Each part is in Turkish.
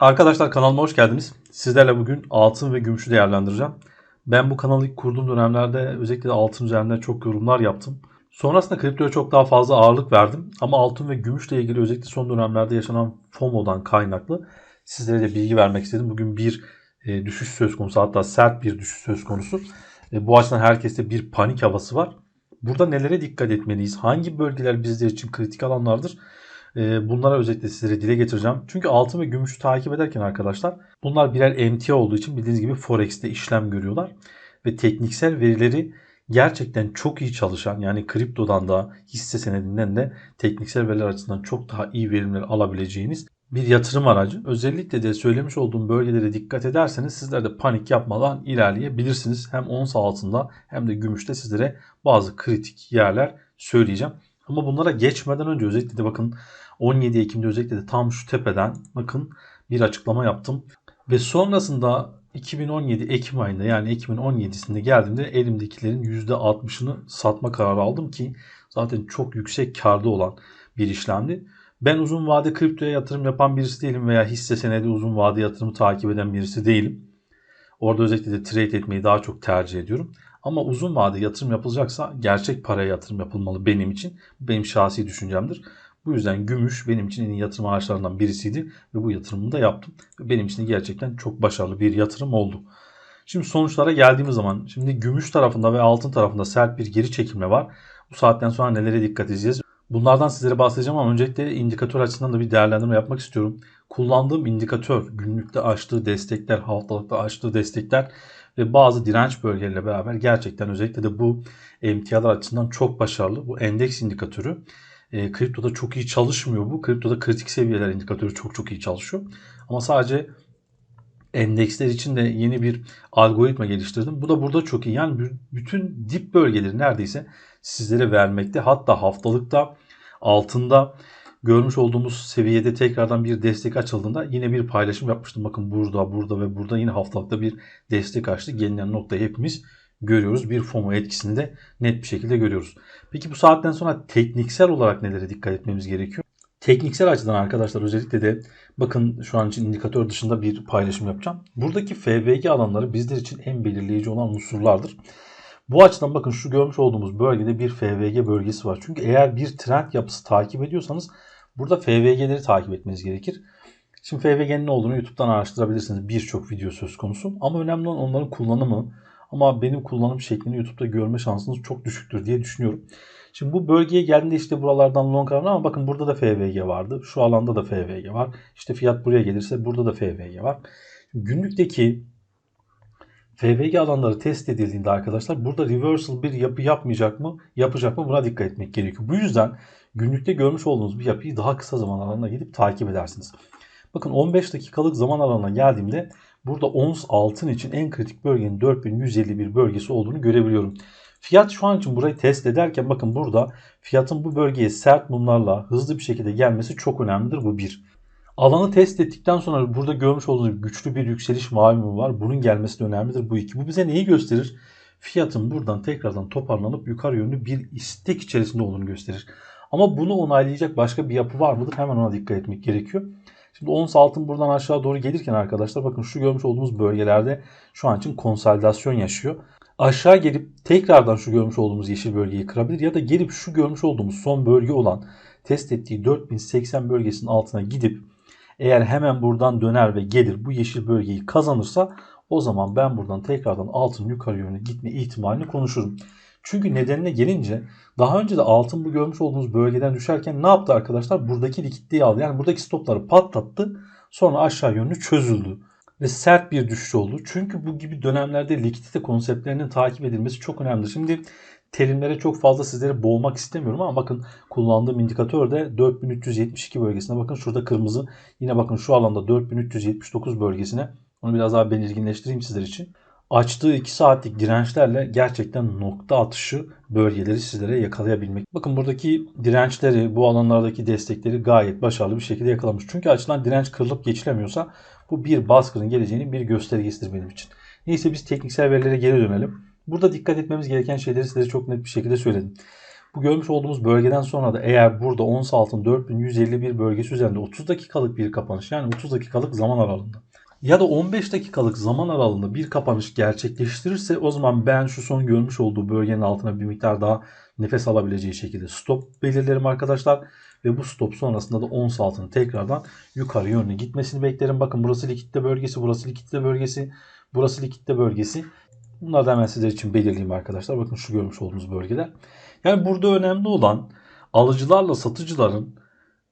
Arkadaşlar kanalıma hoş geldiniz. Sizlerle bugün altın ve gümüşü değerlendireceğim. Ben bu kanalı ilk kurduğum dönemlerde özellikle altın üzerinde çok yorumlar yaptım. Sonrasında kriptoya çok daha fazla ağırlık verdim. Ama altın ve gümüşle ilgili özellikle son dönemlerde yaşanan FOMO'dan kaynaklı sizlere de bilgi vermek istedim. Bugün bir e, düşüş söz konusu hatta sert bir düşüş söz konusu. E, bu açıdan herkeste bir panik havası var. Burada nelere dikkat etmeliyiz? Hangi bölgeler bizler için kritik alanlardır? E, bunlara özellikle sizlere dile getireceğim. Çünkü altın ve gümüşü takip ederken arkadaşlar bunlar birer emtia olduğu için bildiğiniz gibi Forex'te işlem görüyorlar. Ve tekniksel verileri gerçekten çok iyi çalışan yani kriptodan da hisse senedinden de tekniksel veriler açısından çok daha iyi verimler alabileceğiniz bir yatırım aracı. Özellikle de söylemiş olduğum bölgelere dikkat ederseniz sizler de panik yapmadan ilerleyebilirsiniz. Hem ons altında hem de gümüşte sizlere bazı kritik yerler söyleyeceğim. Ama bunlara geçmeden önce özellikle de bakın 17 Ekim'de özellikle de tam şu tepeden bakın bir açıklama yaptım. Ve sonrasında 2017 Ekim ayında yani Ekim'in 17'sinde geldiğimde elimdekilerin %60'ını satma kararı aldım ki zaten çok yüksek karda olan bir işlemdi. Ben uzun vade kriptoya yatırım yapan birisi değilim veya hisse senedi uzun vade yatırımı takip eden birisi değilim. Orada özellikle de trade etmeyi daha çok tercih ediyorum. Ama uzun vade yatırım yapılacaksa gerçek paraya yatırım yapılmalı benim için. Benim şahsi düşüncemdir. Bu yüzden gümüş benim için en iyi yatırım araçlarından birisiydi ve bu yatırımı da yaptım. Benim için gerçekten çok başarılı bir yatırım oldu. Şimdi sonuçlara geldiğimiz zaman şimdi gümüş tarafında ve altın tarafında sert bir geri çekilme var. Bu saatten sonra nelere dikkat edeceğiz? Bunlardan sizlere bahsedeceğim ama öncelikle indikatör açısından da bir değerlendirme yapmak istiyorum. Kullandığım indikatör günlükte açtığı destekler, haftalıkta açtığı destekler ve bazı direnç bölgeleriyle beraber gerçekten özellikle de bu emtialar açısından çok başarılı. Bu endeks indikatörü e, kriptoda çok iyi çalışmıyor bu. Kriptoda kritik seviyeler indikatörü çok çok iyi çalışıyor. Ama sadece endeksler için de yeni bir algoritma geliştirdim. Bu da burada çok iyi. Yani bütün dip bölgeleri neredeyse sizlere vermekte. Hatta haftalıkta altında görmüş olduğumuz seviyede tekrardan bir destek açıldığında yine bir paylaşım yapmıştım. Bakın burada, burada ve burada yine haftalıkta bir destek açtı. Gelinen noktayı hepimiz görüyoruz. Bir FOMO etkisini de net bir şekilde görüyoruz. Peki bu saatten sonra tekniksel olarak nelere dikkat etmemiz gerekiyor? Tekniksel açıdan arkadaşlar özellikle de bakın şu an için indikatör dışında bir paylaşım yapacağım. Buradaki FVG alanları bizler için en belirleyici olan unsurlardır. Bu açıdan bakın şu görmüş olduğumuz bölgede bir FVG bölgesi var. Çünkü eğer bir trend yapısı takip ediyorsanız burada FVG'leri takip etmeniz gerekir. Şimdi FVG'nin ne olduğunu YouTube'dan araştırabilirsiniz. Birçok video söz konusu. Ama önemli olan onların kullanımı. Ama benim kullanım şeklini YouTube'da görme şansınız çok düşüktür diye düşünüyorum. Şimdi bu bölgeye geldiğinde işte buralardan long run ama bakın burada da FVG vardı. Şu alanda da FVG var. İşte fiyat buraya gelirse burada da FVG var. Şimdi günlükteki FVG alanları test edildiğinde arkadaşlar burada reversal bir yapı yapmayacak mı? Yapacak mı? Buna dikkat etmek gerekiyor. Bu yüzden günlükte görmüş olduğunuz bir yapıyı daha kısa zaman aralığına gidip takip edersiniz. Bakın 15 dakikalık zaman aralığına geldiğimde burada ons altın için en kritik bölgenin 4151 bölgesi olduğunu görebiliyorum. Fiyat şu an için burayı test ederken bakın burada fiyatın bu bölgeye sert mumlarla hızlı bir şekilde gelmesi çok önemlidir. Bu bir. Alanı test ettikten sonra burada görmüş olduğunuz güçlü bir yükseliş mavi mum var. Bunun gelmesi de önemlidir. Bu iki. Bu bize neyi gösterir? Fiyatın buradan tekrardan toparlanıp yukarı yönlü bir istek içerisinde olduğunu gösterir. Ama bunu onaylayacak başka bir yapı var mıdır? Hemen ona dikkat etmek gerekiyor. Şimdi ons altın buradan aşağı doğru gelirken arkadaşlar bakın şu görmüş olduğumuz bölgelerde şu an için konsolidasyon yaşıyor. Aşağı gelip tekrardan şu görmüş olduğumuz yeşil bölgeyi kırabilir ya da gelip şu görmüş olduğumuz son bölge olan test ettiği 4080 bölgesinin altına gidip eğer hemen buradan döner ve gelir bu yeşil bölgeyi kazanırsa o zaman ben buradan tekrardan altın yukarı yönüne gitme ihtimalini konuşurum. Çünkü nedenine gelince daha önce de altın bu görmüş olduğunuz bölgeden düşerken ne yaptı arkadaşlar? Buradaki likiditeyi aldı. Yani buradaki stopları patlattı. Sonra aşağı yönlü çözüldü. Ve sert bir düşüş oldu. Çünkü bu gibi dönemlerde likidite konseptlerinin takip edilmesi çok önemli. Şimdi terimlere çok fazla sizleri boğmak istemiyorum ama bakın kullandığım indikatör de 4372 bölgesine bakın şurada kırmızı yine bakın şu alanda 4379 bölgesine onu biraz daha belirginleştireyim sizler için. Açtığı 2 saatlik dirençlerle gerçekten nokta atışı bölgeleri sizlere yakalayabilmek. Bakın buradaki dirençleri, bu alanlardaki destekleri gayet başarılı bir şekilde yakalamış. Çünkü açılan direnç kırılıp geçilemiyorsa bu bir baskının geleceğinin bir göstergesidir benim için. Neyse biz tekniksel verilere geri dönelim. Burada dikkat etmemiz gereken şeyleri size çok net bir şekilde söyledim. Bu görmüş olduğumuz bölgeden sonra da eğer burada ons altın 4151 bölgesi üzerinde 30 dakikalık bir kapanış yani 30 dakikalık zaman aralığında ya da 15 dakikalık zaman aralığında bir kapanış gerçekleştirirse o zaman ben şu son görmüş olduğu bölgenin altına bir miktar daha nefes alabileceği şekilde stop belirlerim arkadaşlar. Ve bu stop sonrasında da ons altının tekrardan yukarı yönlü gitmesini beklerim. Bakın burası likitte bölgesi, burası likitte bölgesi, burası likitte bölgesi. Bunları da hemen sizler için belirleyeyim arkadaşlar. Bakın şu görmüş olduğunuz bölgeler. Yani burada önemli olan alıcılarla satıcıların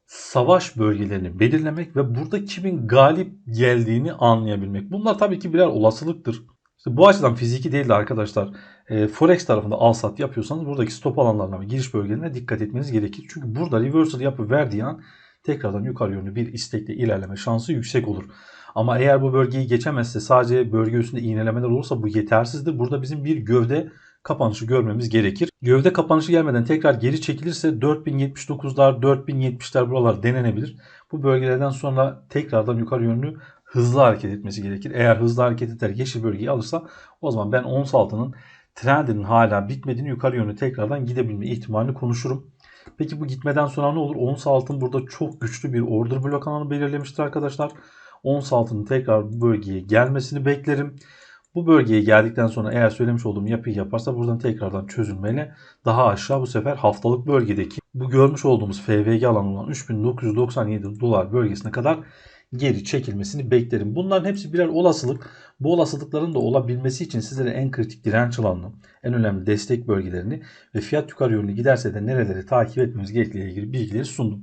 savaş bölgelerini belirlemek ve burada kimin galip geldiğini anlayabilmek. Bunlar tabii ki birer olasılıktır. İşte bu açıdan fiziki değil de arkadaşlar e, Forex tarafında al sat yapıyorsanız buradaki stop alanlarına ve giriş bölgelerine dikkat etmeniz gerekir. Çünkü burada reversal yapı verdiği an tekrardan yukarı yönlü bir istekle ilerleme şansı yüksek olur. Ama eğer bu bölgeyi geçemezse sadece bölge üstünde iğnelemeler olursa bu yetersizdir. Burada bizim bir gövde kapanışı görmemiz gerekir. Gövde kapanışı gelmeden tekrar geri çekilirse 4079'lar, 4070'ler buralar denenebilir. Bu bölgelerden sonra tekrardan yukarı yönlü hızlı hareket etmesi gerekir. Eğer hızlı hareket eder yeşil bölgeyi alırsa o zaman ben ons altının trendinin hala bitmediğini yukarı yönlü tekrardan gidebilme ihtimalini konuşurum. Peki bu gitmeden sonra ne olur? Ons altın burada çok güçlü bir order blok alanı belirlemiştir arkadaşlar. Ons altının tekrar bu bölgeye gelmesini beklerim. Bu bölgeye geldikten sonra eğer söylemiş olduğum yapıyı yaparsa buradan tekrardan çözülmeyle daha aşağı bu sefer haftalık bölgedeki bu görmüş olduğumuz FVG alanı olan 3997 dolar bölgesine kadar geri çekilmesini beklerim. Bunların hepsi birer olasılık. Bu olasılıkların da olabilmesi için sizlere en kritik direnç alanını, en önemli destek bölgelerini ve fiyat yukarı yönlü giderse de nereleri takip etmemiz gerektiğiyle ilgili bilgileri sundum.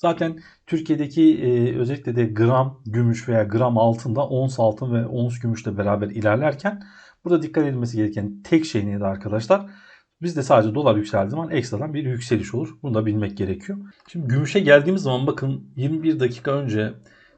Zaten Türkiye'deki e, özellikle de gram gümüş veya gram altında ons altın ve ons gümüşle beraber ilerlerken burada dikkat edilmesi gereken tek şey neydi arkadaşlar? Bizde sadece dolar yükseldiği zaman ekstradan bir yükseliş olur. Bunu da bilmek gerekiyor. Şimdi gümüşe geldiğimiz zaman bakın 21 dakika önce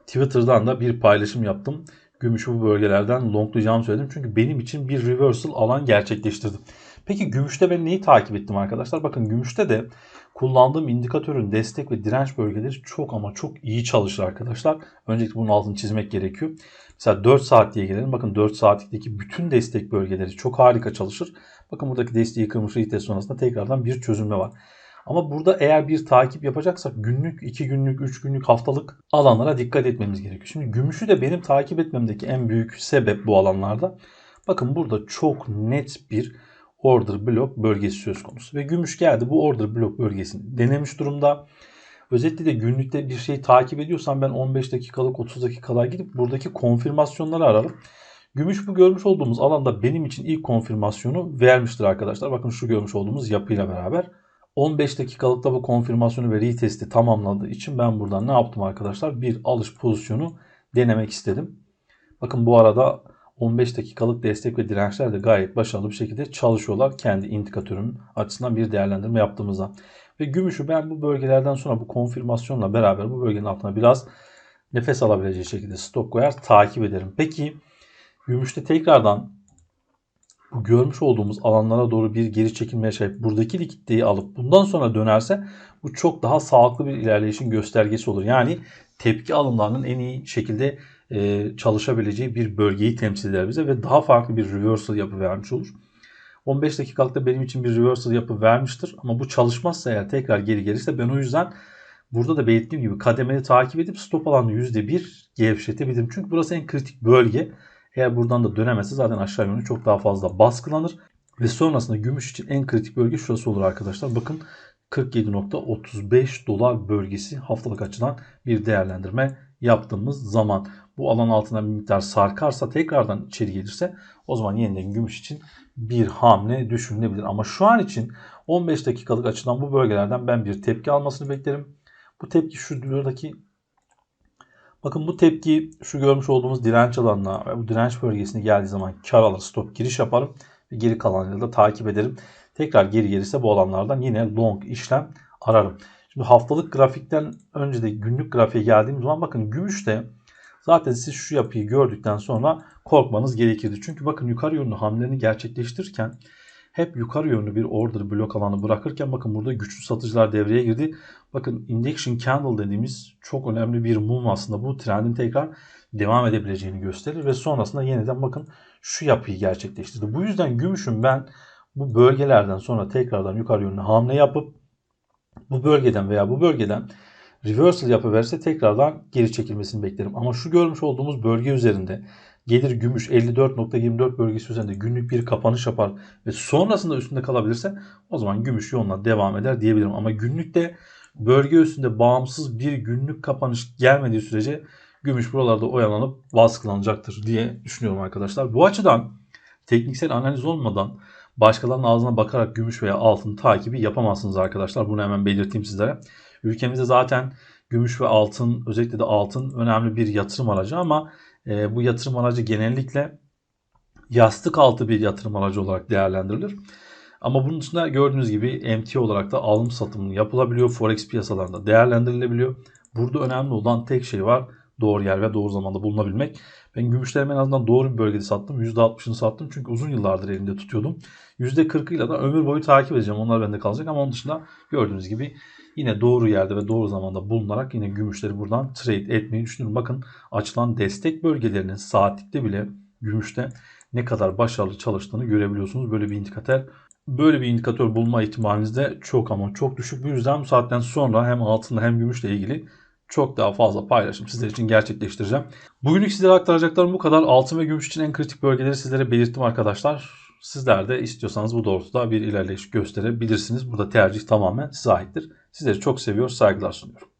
Twitter'dan da bir paylaşım yaptım. Gümüşü bu bölgelerden longlayacağımı söyledim. Çünkü benim için bir reversal alan gerçekleştirdim. Peki gümüşte ben neyi takip ettim arkadaşlar? Bakın gümüşte de kullandığım indikatörün destek ve direnç bölgeleri çok ama çok iyi çalışır arkadaşlar. Öncelikle bunun altını çizmek gerekiyor. Mesela 4 saat diye gelelim. Bakın 4 saatlikteki bütün destek bölgeleri çok harika çalışır. Bakın buradaki desteği kırmış retest sonrasında tekrardan bir çözülme var. Ama burada eğer bir takip yapacaksak günlük, 2 günlük, 3 günlük, haftalık alanlara dikkat etmemiz gerekiyor. Şimdi gümüşü de benim takip etmemdeki en büyük sebep bu alanlarda. Bakın burada çok net bir order block bölgesi söz konusu. Ve gümüş geldi bu order block bölgesini denemiş durumda. Özellikle de günlükte bir şey takip ediyorsam ben 15 dakikalık 30 dakikalar gidip buradaki konfirmasyonları ararım. Gümüş bu görmüş olduğumuz alanda benim için ilk konfirmasyonu vermiştir arkadaşlar. Bakın şu görmüş olduğumuz yapıyla beraber. 15 dakikalıkta bu konfirmasyonu ve retesti tamamladığı için ben buradan ne yaptım arkadaşlar? Bir alış pozisyonu denemek istedim. Bakın bu arada 15 dakikalık destek ve dirençler de gayet başarılı bir şekilde çalışıyorlar. Kendi indikatörüm açısından bir değerlendirme yaptığımızda. Ve gümüşü ben bu bölgelerden sonra bu konfirmasyonla beraber bu bölgenin altına biraz nefes alabileceği şekilde stop koyar takip ederim. Peki gümüşte tekrardan bu görmüş olduğumuz alanlara doğru bir geri çekilmeye sahip buradaki likiditeyi alıp bundan sonra dönerse bu çok daha sağlıklı bir ilerleyişin göstergesi olur. Yani tepki alımlarının en iyi şekilde e, çalışabileceği bir bölgeyi temsil eder bize ve daha farklı bir reversal yapı vermiş olur. 15 dakikalıkta benim için bir reversal yapı vermiştir ama bu çalışmazsa eğer tekrar geri gelirse ben o yüzden burada da belirttiğim gibi kademeli takip edip stop alanı %1 gevşetebilirim. Çünkü burası en kritik bölge. Eğer buradan da dönemezse zaten aşağı yönlü çok daha fazla baskılanır. Ve sonrasında gümüş için en kritik bölge şurası olur arkadaşlar. Bakın 47.35 dolar bölgesi haftalık açıdan bir değerlendirme yaptığımız zaman bu alan altına bir miktar sarkarsa tekrardan içeri gelirse o zaman yeniden gümüş için bir hamle düşünülebilir. Ama şu an için 15 dakikalık açıdan bu bölgelerden ben bir tepki almasını beklerim. Bu tepki şu buradaki bakın bu tepki şu görmüş olduğumuz direnç alanına ve bu direnç bölgesine geldiği zaman kar alır stop giriş yaparım ve geri kalanları da takip ederim. Tekrar geri gelirse bu alanlardan yine long işlem ararım. Şimdi haftalık grafikten önce de günlük grafiğe geldiğimiz zaman bakın gümüşte zaten siz şu yapıyı gördükten sonra korkmanız gerekirdi. Çünkü bakın yukarı yönlü hamlelerini gerçekleştirirken hep yukarı yönlü bir order blok alanı bırakırken bakın burada güçlü satıcılar devreye girdi. Bakın induction candle dediğimiz çok önemli bir mum aslında bu trendin tekrar devam edebileceğini gösterir ve sonrasında yeniden bakın şu yapıyı gerçekleştirdi. Bu yüzden gümüşün ben bu bölgelerden sonra tekrardan yukarı yönlü hamle yapıp bu bölgeden veya bu bölgeden reversal yapıverse tekrardan geri çekilmesini beklerim. Ama şu görmüş olduğumuz bölge üzerinde gelir gümüş 54.24 bölgesi üzerinde günlük bir kapanış yapar ve sonrasında üstünde kalabilirse o zaman gümüş yoluna devam eder diyebilirim. Ama günlükte bölge üstünde bağımsız bir günlük kapanış gelmediği sürece gümüş buralarda oyalanıp baskılanacaktır diye düşünüyorum arkadaşlar. Bu açıdan tekniksel analiz olmadan başkalarının ağzına bakarak gümüş veya altın takibi yapamazsınız arkadaşlar. Bunu hemen belirteyim sizlere. Ülkemizde zaten gümüş ve altın özellikle de altın önemli bir yatırım aracı ama e, bu yatırım aracı genellikle yastık altı bir yatırım aracı olarak değerlendirilir. Ama bunun dışında gördüğünüz gibi MT olarak da alım satımı yapılabiliyor. Forex piyasalarında değerlendirilebiliyor. Burada önemli olan tek şey var. Doğru yer ve doğru zamanda bulunabilmek. Ben gümüşlerimi en azından doğru bir bölgede sattım. %60'ını sattım çünkü uzun yıllardır elinde tutuyordum. %40'ıyla da ömür boyu takip edeceğim. Onlar bende kalacak ama onun dışında gördüğünüz gibi yine doğru yerde ve doğru zamanda bulunarak yine gümüşleri buradan trade etmeyi düşünüyorum. Bakın açılan destek bölgelerinin saatlikte bile gümüşte ne kadar başarılı çalıştığını görebiliyorsunuz. Böyle bir indikatör böyle bir indikatör bulma ihtimaliniz de çok ama çok düşük. Bu yüzden bu saatten sonra hem altınla hem gümüşle ilgili çok daha fazla paylaşım sizler için gerçekleştireceğim. Bugünlük sizlere aktaracaklarım bu kadar. Altın ve gümüş için en kritik bölgeleri sizlere belirttim arkadaşlar. Sizler de istiyorsanız bu doğrultuda bir ilerleyiş gösterebilirsiniz. Burada tercih tamamen size aittir. Sizleri çok seviyor, saygılar sunuyorum.